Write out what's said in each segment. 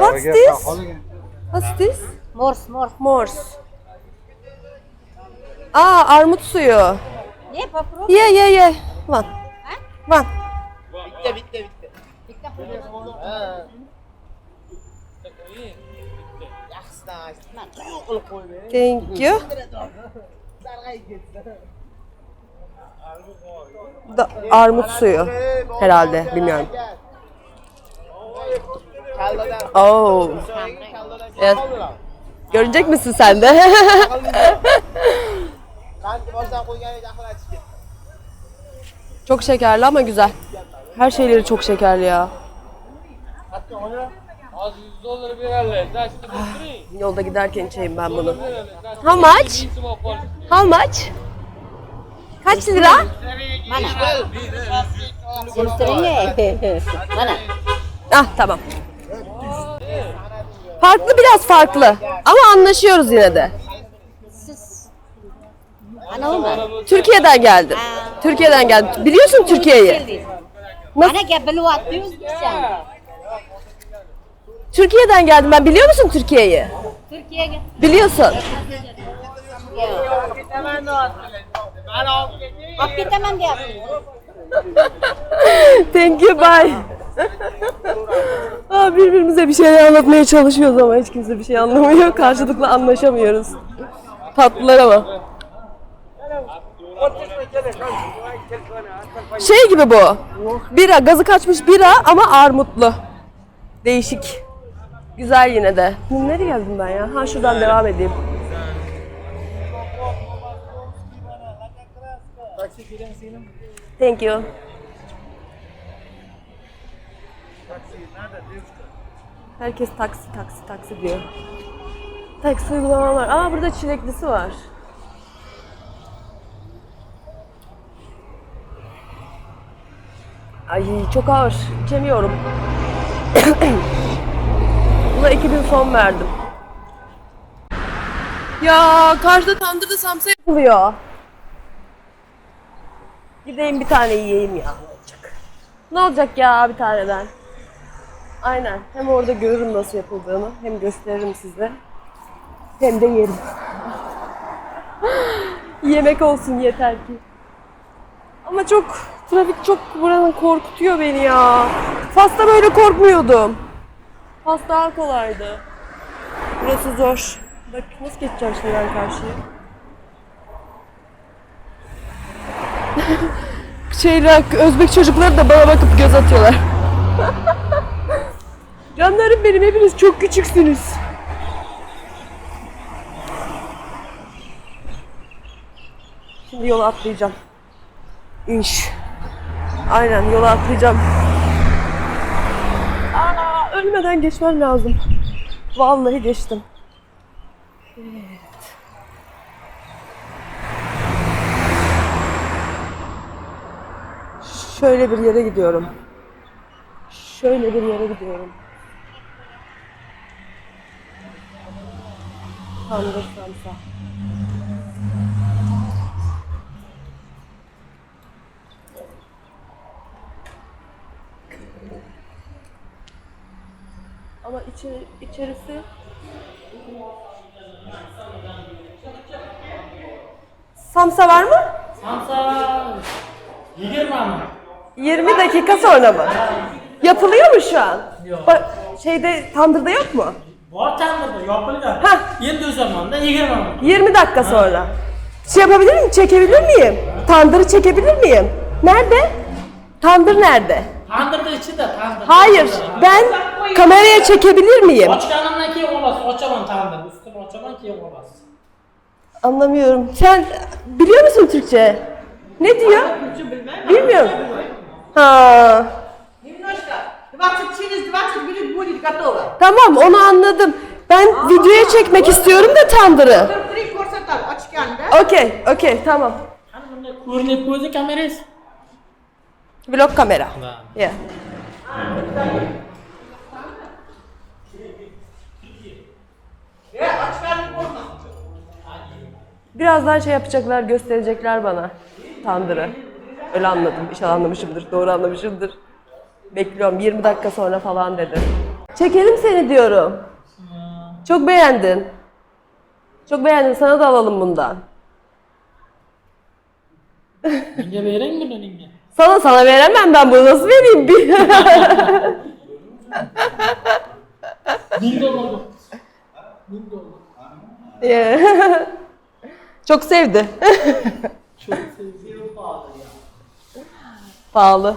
What's this? What's this? Mors, mors. Morse. Aa ah, armut suyu. Ne papro? Ye ye ye. Van. Van. Bitti bitti bitti. Bitti Thank you. Da, armut suyu herhalde bilmiyorum. Oh. Evet. Görecek misin sen de? Çok şekerli ama güzel. Her şeyleri çok şekerli ya. Az 100 dolar verirler. Daştı bitirin. Yolda giderken içeyim ben bunu. How much? How much? Kaç lira? Keltiring. Mana. Ah tamam. Farklı biraz farklı. Ama anlaşıyoruz yine de. Siz Anavi Türkiye'den geldim. Türkiye'den geldim. Biliyorsun Türkiye'yi. Mana gap bilyapti o'zbekcha. Türkiye'den geldim ben. Biliyor musun Türkiye'yi? Turkiyaga. Biliyorsun. Olib ketaman deyapti. Thank you bye. Aa, birbirimize bir şeyler anlatmaya çalışıyoruz ama hiç kimse bir şey anlamıyor. Karşılıklı anlaşamıyoruz. Tatlılar ama. Şey gibi bu. Bira, gazı kaçmış bira ama armutlu. Değişik. Güzel yine de. Nereye geldim ben ya? Ha şuradan devam edeyim. Thank you. Herkes taksi taksi taksi diyor. Taksi uygulama var. Aa burada çileklisi var. Ay çok ağır. İçemiyorum. Buna 2000 son verdim. Ya karşıda tandırda samsa yapılıyor. Gideyim bir tane yiyeyim ya. Ne olacak? Ne olacak ya bir taneden? Aynen. Hem orada görürüm nasıl yapıldığını, hem gösteririm size. Hem de yerim. Yemek olsun yeter ki. Ama çok trafik çok buranın korkutuyor beni ya. Fas'ta böyle korkmuyordum. Fas daha kolaydı. Burası zor. Bak nasıl geçeceğim şimdi ben karşıya? Şeyler, Özbek çocukları da bana bakıp göz atıyorlar. Canlarım benim hepiniz çok küçüksünüz. Şimdi yola atlayacağım. İnş. Aynen yola atlayacağım. Aa, ölmeden geçmem lazım. Vallahi geçtim. Evet. Şöyle bir yere gidiyorum. Şöyle bir yere gidiyorum. Tandır samsa. Ama içeri, içerisi Samsa var mı? Samsa 20 mı? 20 dakika sonra mı? Yapılıyor mu şu an? Bak şeyde tandırda yok mu? వాట్సాప్లో లోపలిగా ఏం చూసాము 20 dakika sonra. Şey yapabilir miyim? Çekebilir miyim? Tandırı çekebilir miyim? Nerede? Tandır nerede? Tandırda içi de tandır. Hayır, ben kameraya çekebilir miyim? Oçkanımla ki olmaz. Oçaman tandır. Üstüne oçaman ki olmaz. Anlamıyorum. Sen biliyor musun Türkçe? Ne diyor? Bilmiyorum. Ha. Nimnoşka. 20, через 20 минут будет готово. Tamam onu anladım. Ben videoya çekmek istiyorum da tandırı. 43 ko'rsatar ochganda. Okey, okey tamam. Qani bunday ko'rinib o'zi kamerangiz? Vlog kamera. Yeah. Ya ochganlik bo'lma. Birazdan şey yapacaklar, gösterecekler bana tandırı. Öyle anladım. İnşallah anlamışımdır. Doğru anlamışımdır. Bekliyorum. 20 dakika sonra falan dedi. Çekelim seni diyorum. Çok beğendin. Çok beğendin. Sana da alalım bundan. Ninge vereyim mi ninge? Sana sana veremem ben bunu nasıl vereyim bir. Çok sevdi. Çok sevdiğim pahalı ya. Pahalı.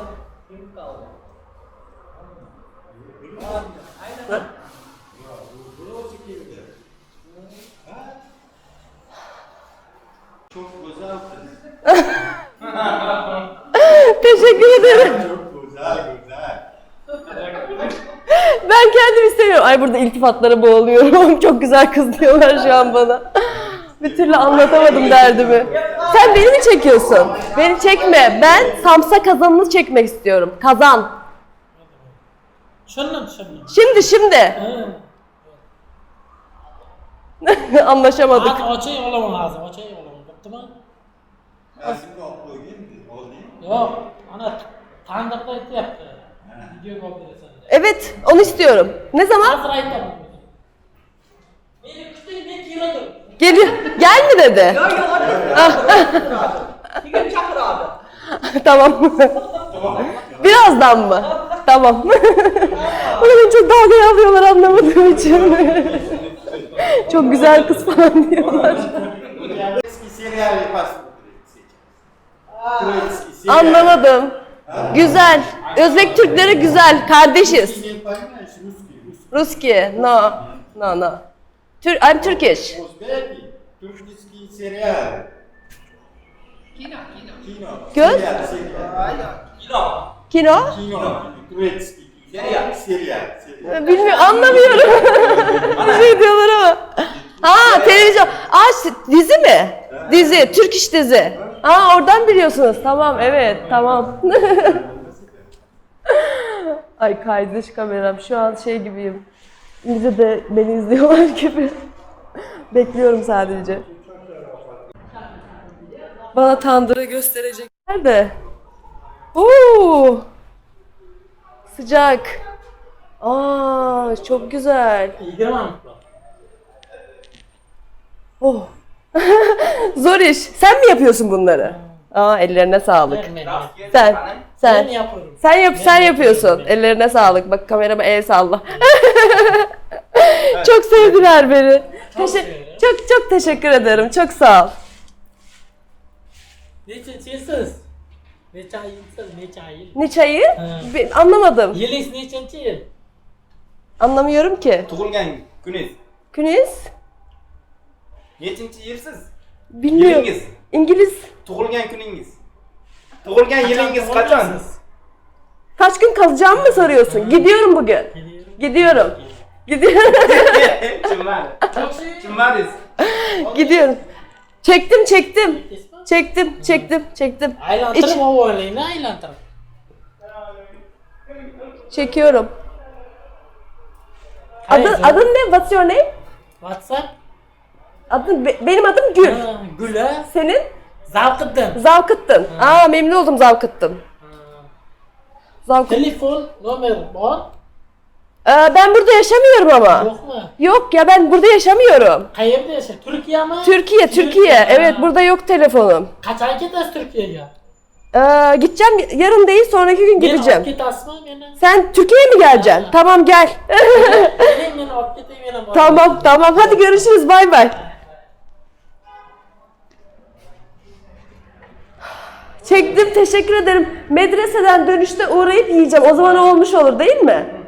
Çok güzel kız. Teşekkür ederim. Çok güzel güzel. Ben kendim istemiyorum. Ay burada iltifatlara boğuluyorum. Çok güzel kız diyorlar şu an bana. Bir türlü anlatamadım derdimi. Sen beni mi çekiyorsun? Beni çekme. Ben Samsa kazanını çekmek istiyorum. Kazan. Şundan şundan. Şimdi şimdi. Anlaşamadık. O şey olamam lazım. Şey olamam. Bitti mi? Resimde okulu geldi. Oldu. Yok. Ana tanıdıkla etti yaptı. Video desene. Evet, onu istiyorum. Ne zaman? Hazır ayıp yaptım. Beni küçük bir kilodur. Geliyor. Gel mi dedi? Yo yo orada. Bir gün çakır abi. tamam. Birazdan mı? tamam. Ulan çok dalga alıyorlar anlamadığım için. çok güzel kız falan diyorlar. Anlamadım. Güzel. Özbek Türkleri güzel. Kardeşiz. Ruski. No. No, no. Tür I'm Turkish. Özbek. Türkiski serial. Kino. Göz? Kino. Kino? Kino. Great. Serial. Serial. Ee, bilmiyorum, anlamıyorum. Bir şey diyorlar ama. Ha televizyon. Aa dizi mi? Dizi, Türk iş dizi. Aa oradan biliyorsunuz. Tamam, evet, tamam. Ay kaydı şu kameram. Şu an şey gibiyim. İzle de beni izliyorlar gibi. Bekliyorum sadece. Bana tandıra gösterecekler de. Oo! Sıcak. Aa, çok güzel. Mi? Oh. Zor iş. Sen mi yapıyorsun bunları? Aa, ellerine sağlık. Ben, Sen, ben sen. Sen yap, sen yapıyorsun. Ellerine sağlık. Bak kamerama el salla. çok sevdiler beni. Teşe- çok çok teşekkür ederim. Çok sağ ol. Ne çeçilsiz? Ne çayılsız, ne çayıl? Ne çayı? Ben anlamadım. Yeliz ne çeçil? Anlamıyorum ki. tug'ilgan kuningiz Küniz? nechinchi yilsiz Bilmiyorum. yilingiz İngiliz. tug'ilgan kuningiz tug'ilgan yilingiz qachon Kaç gün kalacağımı mı soruyorsun? Gidiyorum bugün. Gidiyorum. Gidiyorum. tushunmadi tushunmadingiz Gidiyorum. Çektim, çektim. Çektim, çektim, çektim. İç- Aylantirib ovoylayın, aylantirib. Çekiyorum. Adın, Hayır, adın ne? What's your name? WhatsApp. Adın, be- benim adım Gül. Ha, Gül'e Senin? Zavqıddin. Zavkıttın. Aa memnun oldum Zavkıttın. Zavkıt. Telefon, nomer bor. Ee, ben burada yaşamıyorum ama. Yo'qmi? Yok ya ben burada yaşamıyorum. Qayerda yashaysiz? Turkiyami? Türkiye, Türkiye. Ha. Evet burada yok telefonum. Qachon ketasiz Turkiyaga? Ee, gideceğim yarın değil sonraki gün Meni olib gideceğim. ketasizmi meni? Sen Türkiye'ye mi geleceksin? Ha. Tamam gel. Men ham boraman. tamam tamam hadi görüşürüz bay bay. Çektim teşekkür ederim. Medreseden dönüşte uğrayıp yiyeceğim. O zaman olmuş olur değil mi?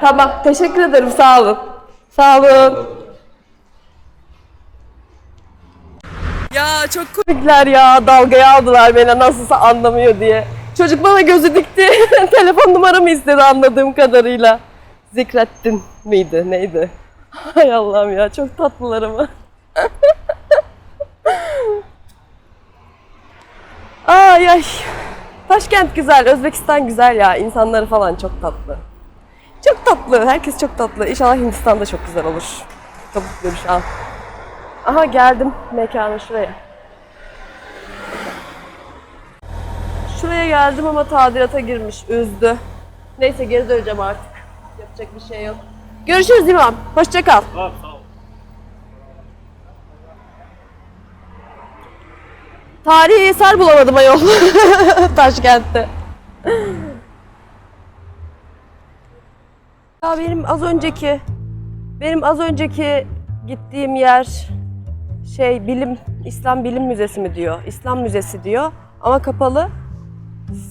Tamam teşekkür ederim sağ olun. Sağ olun. Ya çok komikler ya dalgaya aldılar beni nasılsa anlamıyor diye. Çocuk bana gözü dikti. Telefon numaramı istedi anladığım kadarıyla. Zikrettin miydi neydi? Hay Allah'ım ya çok tatlılar ama. Ay ay. Taşkent güzel, Özbekistan güzel ya. İnsanları falan çok tatlı. Çok tatlı, herkes çok tatlı. İnşallah Hindistan'da çok güzel olur. Mutluyum şu an. Aha geldim mekana şuraya. Şuraya geldim ama tadilata girmiş. Üzdü. Neyse geri döneceğim artık. Yapacak bir şey yok. Görüşürüz İmam. Hoşça kal. Tamam ol. Tarihi eser bulamadım ayol. Taşkent'te. Ya benim az önceki benim az önceki gittiğim yer şey bilim İslam Bilim Müzesi mi diyor? İslam Müzesi diyor ama kapalı.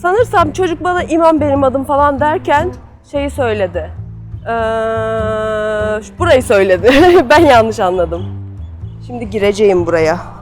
Sanırsam çocuk bana imam benim adım falan derken şeyi söyledi. Ee, burayı söyledi. ben yanlış anladım. Şimdi gireceğim buraya.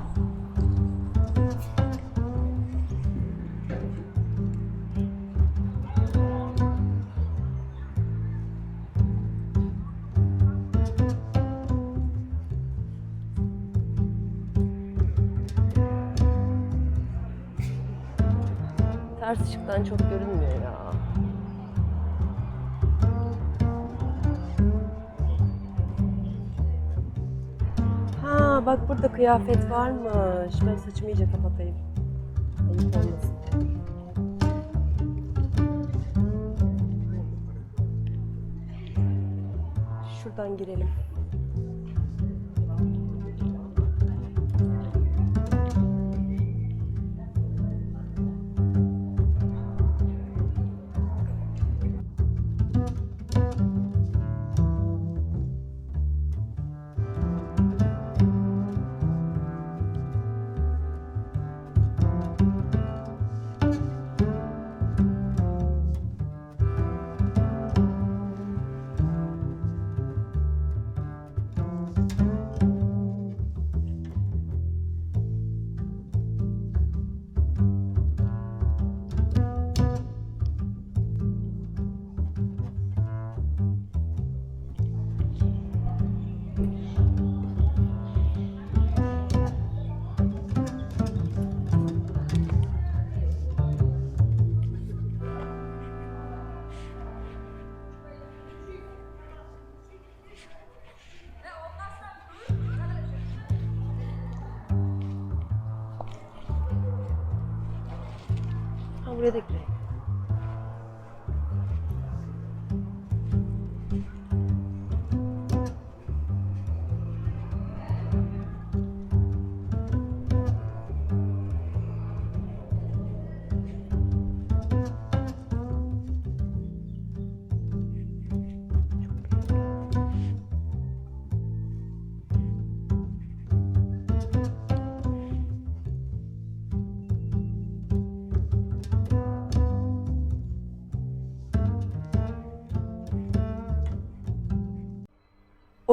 Bak burada kıyafet varmış. Ben saçımı iyice kapatayım. Ayıp olmasın. Şuradan girelim.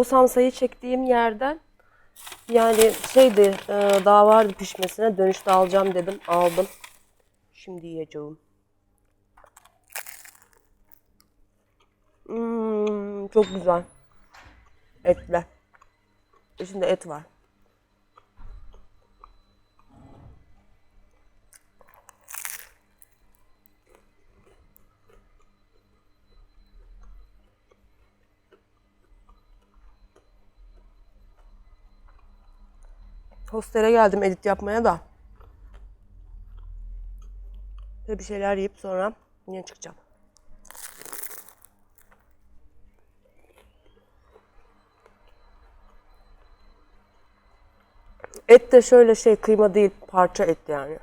O samsayı çektiğim yerden yani şeydi e, daha vardı pişmesine dönüşte alacağım dedim aldım. Şimdi yiyeceğim. Hmm, çok güzel. Etle. İçinde et var. Hostele geldim edit yapmaya da. Böyle bir şeyler yiyip sonra yine çıkacağım. Et de şöyle şey kıyma değil parça et yani.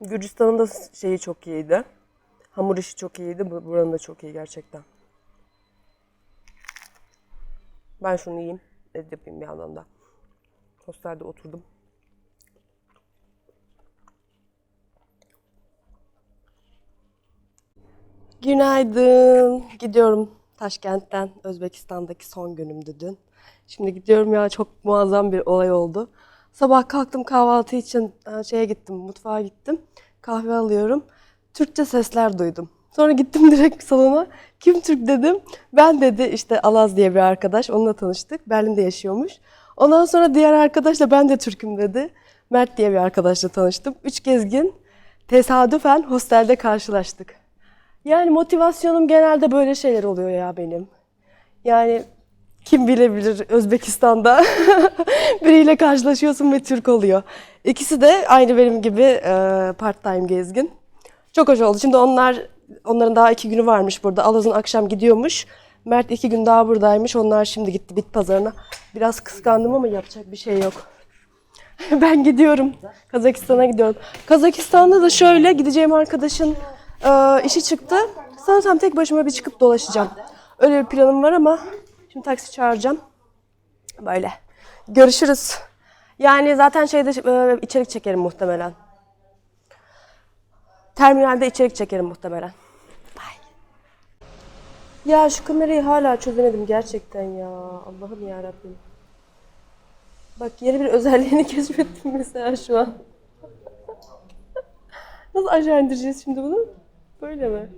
Gürcistan'ın da şeyi çok iyiydi. Hamur işi çok iyiydi. Bu- Buranın da çok iyi gerçekten. Ben şunu yiyeyim. Edit yapayım bir yandan da. Hostelde oturdum. Günaydın. Gidiyorum Taşkent'ten. Özbekistan'daki son günümdü dün. Şimdi gidiyorum ya çok muazzam bir olay oldu. Sabah kalktım kahvaltı için e, şeye gittim, mutfağa gittim. Kahve alıyorum. Türkçe sesler duydum. Sonra gittim direkt salona. Kim Türk dedim. Ben dedi işte Alaz diye bir arkadaş. Onunla tanıştık. Berlin'de yaşıyormuş. Ondan sonra diğer arkadaş da ben de Türk'üm dedi. Mert diye bir arkadaşla tanıştım. Üç gezgin tesadüfen hostelde karşılaştık. Yani motivasyonum genelde böyle şeyler oluyor ya benim. Yani Kim bilebilir Özbekistan'da biriyle karşılaşıyorsun ve Türk oluyor. İkisi de aynı benim gibi e, part time gezgin. Çok hoş oldu. Şimdi onlar onların daha iki günü varmış burada. Alaz'ın akşam gidiyormuş. Mert iki gün daha buradaymış. Onlar şimdi gitti bit pazarına. Biraz kıskandım ama yapacak bir şey yok. ben gidiyorum. Kazakistan'a gidiyorum. Kazakistan'da da şöyle gideceğim arkadaşın e, işi çıktı. Sanırsam tek başıma bir çıkıp dolaşacağım. Öyle bir planım var ama şimdi taksi çağıracağım. Böyle. Görüşürüz. Yani zaten şeyde e, içerik çekerim muhtemelen. Terminalde içerik çekerim muhtemelen. Bye. Ya şu kamerayı hala çözemedim gerçekten ya. Allah'ım ya Rabbim. Bak yeni bir özelliğini keşfettim mesela şu an. Nasıl aşağı indireceğiz şimdi bunu? Böyle mi?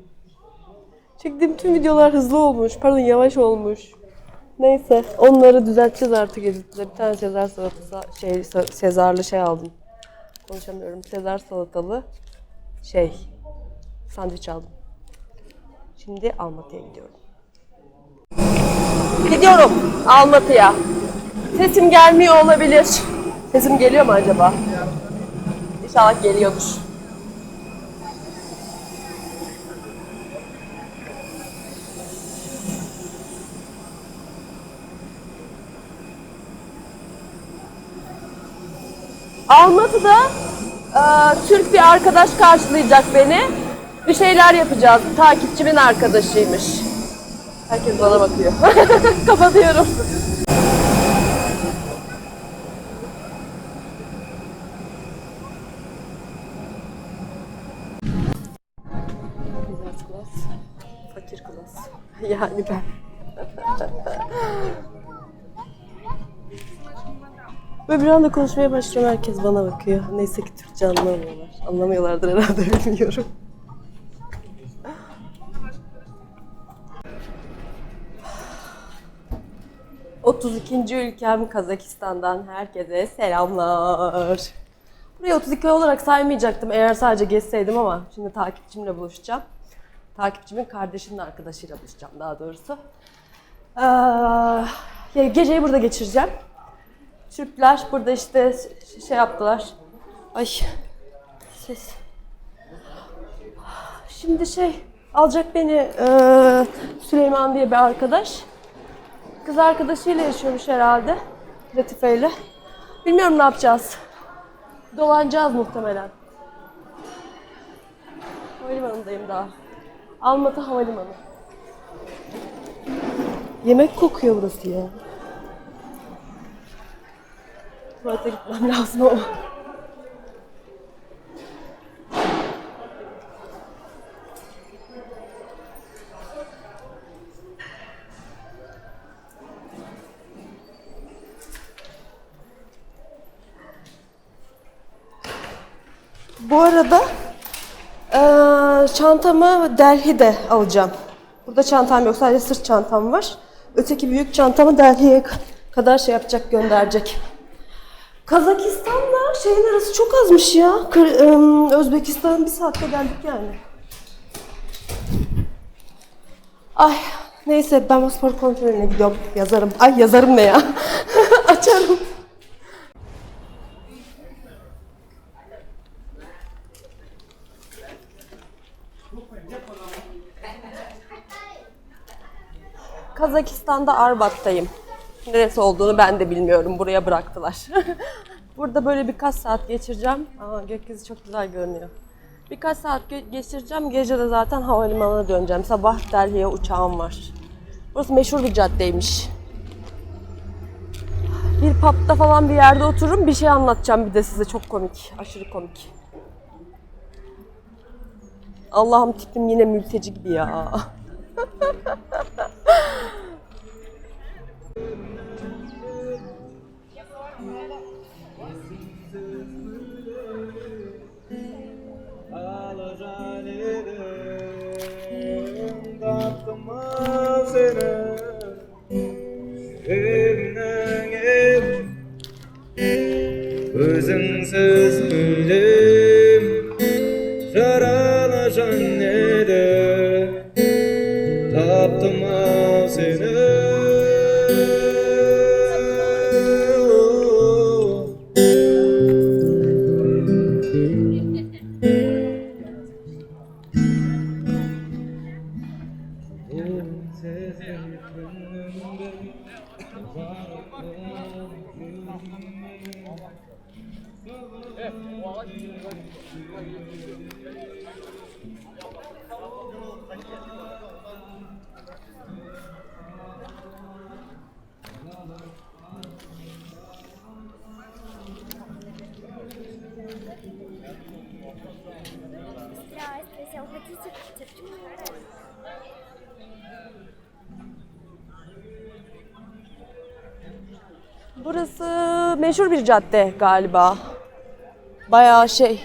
Çektiğim tüm videolar hızlı olmuş. Pardon yavaş olmuş. Neyse onları düzelteceğiz artık editte. Bir tane Sezar salatası şey Sezarlı şey aldım. Konuşamıyorum. Sezar salatalı şey sandviç aldım. Şimdi Almatı'ya gidiyorum. Gidiyorum Almatı'ya. Sesim gelmiyor olabilir. Sesim geliyor mu acaba? İnşallah geliyordur. Almatı'da e, Türk bir arkadaş karşılayacak beni. Bir şeyler yapacağız. Takipçimin arkadaşıymış. Herkes bana bakıyor. Kapatıyorum. Fakir klas. Yani ben. Bir anda konuşmaya başlıyorum herkes bana bakıyor. Neyse ki Türkçe anlamıyorlar. Anlamıyorlardır herhalde bilmiyorum. ...32. ülkem Kazakistan'dan herkese selamlar. Burayı 32 olarak saymayacaktım eğer sadece gezseydim ama şimdi takipçimle buluşacağım. Takipçimin kardeşinin arkadaşıyla buluşacağım daha doğrusu. Ee, geceyi burada geçireceğim. Türkler burada işte şey yaptılar. Ay ses. Şimdi şey alacak beni eee, Süleyman diye bir arkadaş. Kız arkadaşıyla yaşıyormuş herhalde. Latife ile. Bilmiyorum ne yapacağız. Dolanacağız muhtemelen. Havalimanındayım daha. Almatı Havalimanı. Yemek kokuyor burası ya. Tuvalete gitmem lazım ama. Bu arada çantamı Delhi'de alacağım. Burada çantam yok, sadece sırt çantam var. Öteki büyük çantamı Delhi'ye ka- kadar şey yapacak, gönderecek. Kazakistan'la şeyin arası çok azmış ya. Özbekistan bir saatte geldik yani. Ay neyse ben pasport kontrolüne gidiyorum. Yazarım. Ay yazarım ne ya? Açarım. Kazakistan'da Arbat'tayım. Neresi olduğunu ben de bilmiyorum. Buraya bıraktılar. Burada böyle birkaç saat geçireceğim. Aa, gökyüzü çok güzel görünüyor. Birkaç saat geçireceğim. Gece de zaten havalimanına döneceğim. Sabah Delhi'ye uçağım var. Burası meşhur bir caddeymiş. Bir pub'da falan bir yerde otururum. Bir şey anlatacağım bir de size. Çok komik. Aşırı komik. Allah'ım tipim yine mülteci gibi ya. Özüngsüz gülüm Yaralaşan nede Taptım av seni cadde galiba. Bayağı şey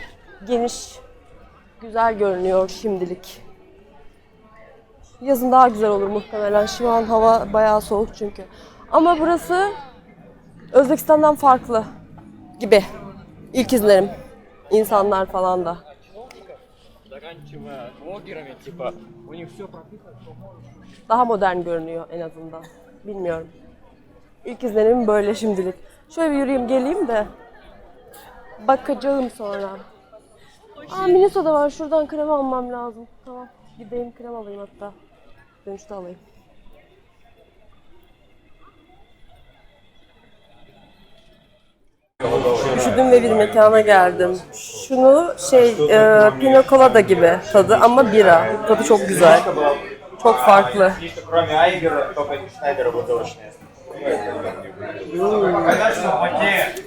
geniş, güzel görünüyor şimdilik. Yazın daha güzel olur muhtemelen. Şu an hava bayağı soğuk çünkü. Ama burası Özbekistan'dan farklı gibi. İlk izlerim. İnsanlar falan da. Daha modern görünüyor en azından. Bilmiyorum. İlk izlenim böyle şimdilik. Şöyle bir yürüyeyim geleyim de bakacağım sonra. Aa mini soda var. Şuradan krem almam lazım. Tamam. Gideyim krem alayım hatta. Dönüşte alayım. Üşüdüm ve bir mekana geldim. Şunu şey e, pina colada gibi tadı ama bira. Tadı çok güzel. Çok farklı.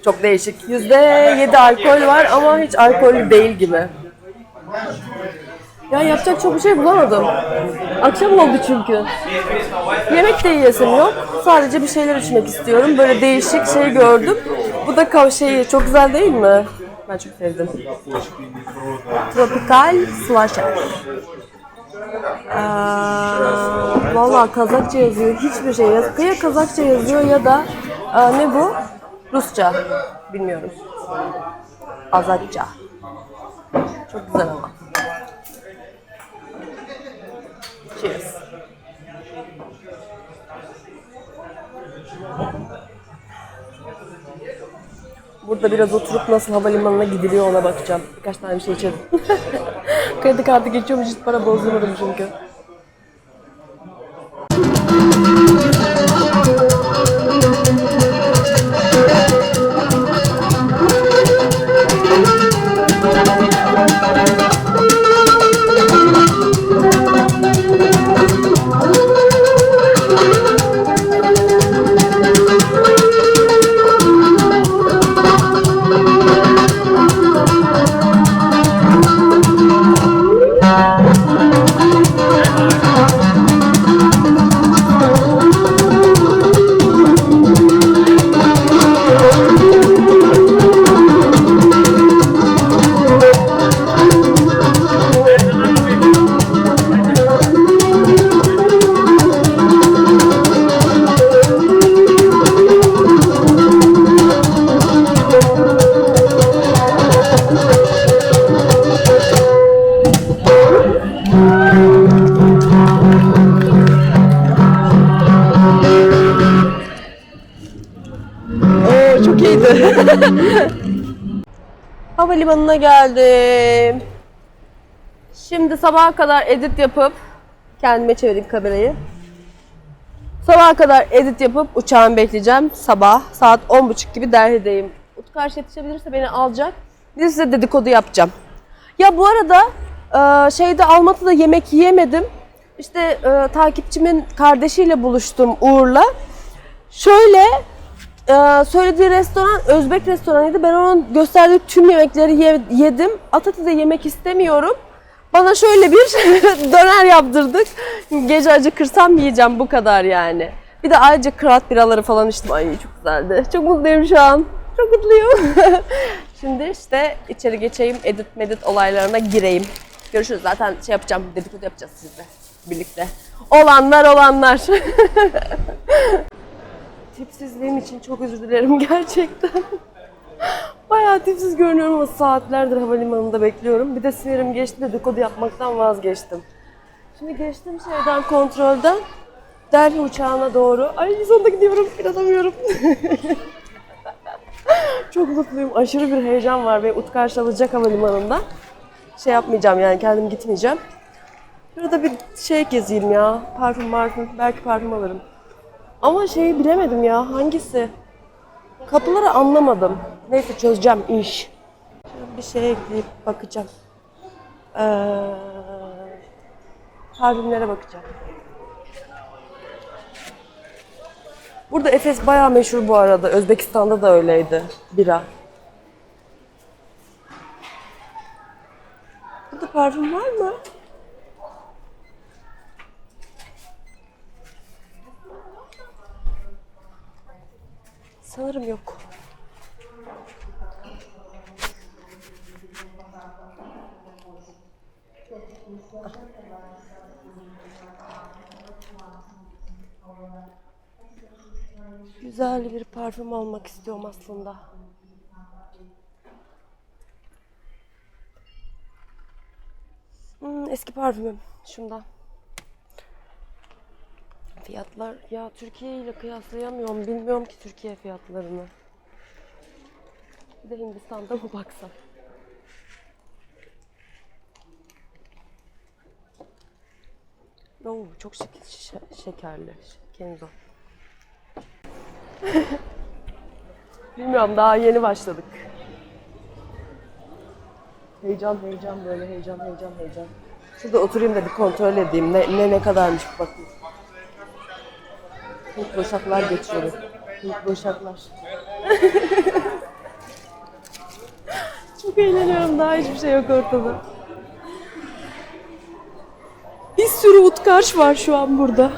Çok değişik. Yüzde yedi alkol var ama hiç alkollü değil gibi. Ya yapacak çok bir şey bulamadım. Akşam oldu çünkü. Yemek de yiyesim yok. Sadece bir şeyler içmek istiyorum. Böyle değişik şey gördüm. Bu da kavşeyi. Çok güzel değil mi? Ben çok sevdim. Tropical Slusher. Ee, Valla Kazakça yazıyor. Hiçbir şey yaz. Ya Kazakça yazıyor ya da e, ne bu? Rusça. Bilmiyorum. Azatça. Çok güzel ama. Cheers. Burada biraz oturup nasıl havalimanına gidiliyor ona bakacağım. Birkaç tane bir şey içerim. Kredi kartı geçiyormuş hiç para bozdurmadım çünkü. Havalimanına geldim. Şimdi sabaha kadar edit yapıp kendime çevireyim kamerayı. Sabaha kadar edit yapıp uçağımı bekleyeceğim. Sabah saat 10.30 gibi Delhi'deyim. Utkarş yetişebilirse beni alacak. Bir size dedikodu yapacağım. Ya bu arada e, şeyde Almatı'da yemek yiyemedim. İşte e, takipçimin kardeşiyle buluştum Uğur'la. Şöyle e, söylediği restoran Özbek restoranıydı. Ben onun gösterdiği tüm yemekleri ye- yedim. Atatürk'te yemek istemiyorum. Bana şöyle bir döner yaptırdık. Gece acıkırsam yiyeceğim bu kadar yani. Bir de ayrıca kıraat biraları falan içtim. Ay çok güzeldi. Çok mutluyum şu an. Çok mutluyum. Şimdi işte içeri geçeyim, edit medit olaylarına gireyim. Görüşürüz. Zaten şey yapacağım, dedikodu yapacağız sizle birlikte. Olanlar olanlar. Tipsizliğim için çok özür dilerim gerçekten. Bayağı tipsiz görünüyorum ama saatlerdir havalimanında bekliyorum. Bir de sinirim geçti dedikodu yapmaktan vazgeçtim. Şimdi geçtim şeyden kontrolden. Delhi uçağına doğru. Ay sonunda gidiyorum. inanamıyorum. çok mutluyum. Aşırı bir heyecan var ve Utkar alacak havalimanında. Şey yapmayacağım yani kendim gitmeyeceğim. Şurada bir şey gezeyim ya. Parfüm parfüm. Belki parfüm alırım. Ama şeyi bilemedim ya hangisi? Kapıları anlamadım. Neyse çözeceğim iş. Bir şeye ekleyip bakacağım. Ee, parfümlere bakacağım. Burada Efes bayağı meşhur bu arada. Özbekistan'da da öyleydi. Bira. Burada parfüm var mı? Sanırım yok. Güzel bir parfüm almak istiyorum aslında. Hmm, eski parfümüm şundan. Fiyatlar ya Türkiye ile kıyaslayamıyorum. Bilmiyorum ki Türkiye fiyatlarını. Bir de Hindistan'da mı baksam? Oo, çok şek- şe- şekerli. Kenzo. Bilmiyorum daha yeni başladık. Heyecan heyecan böyle heyecan heyecan heyecan. Şurada oturayım da bir kontrol edeyim ne ne, ne kadarmış bakayım. Hint boşaklar geçiyor. Hint boşaklar. Çok eğleniyorum daha hiçbir şey yok ortada. Bir sürü utkarş var şu an burada.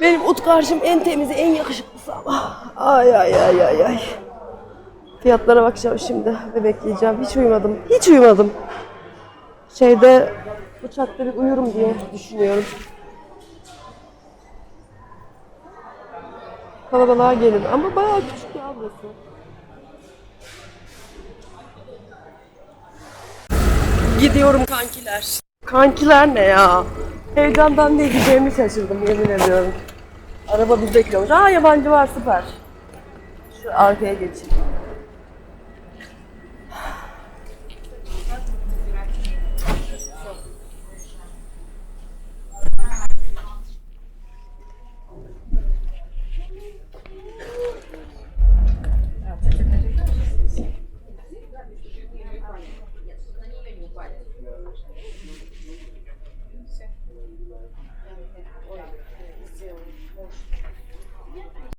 Benim utkarşım en temizi, en yakışıklısı ama. Ay ay ay ay ay. Fiyatlara bakacağım şimdi ve bekleyeceğim. Hiç uyumadım. Hiç uyumadım. Şeyde uçakta bir uyurum diye düşünüyorum. Kalabalığa gelin ama bayağı küçük ya burası. Gidiyorum kankiler. Kankiler ne ya? Heyecandan ne gideceğimi şaşırdım yemin ediyorum. Araba bizi bekliyormuş. Aa yabancı var süper. Şu arkaya geçeyim.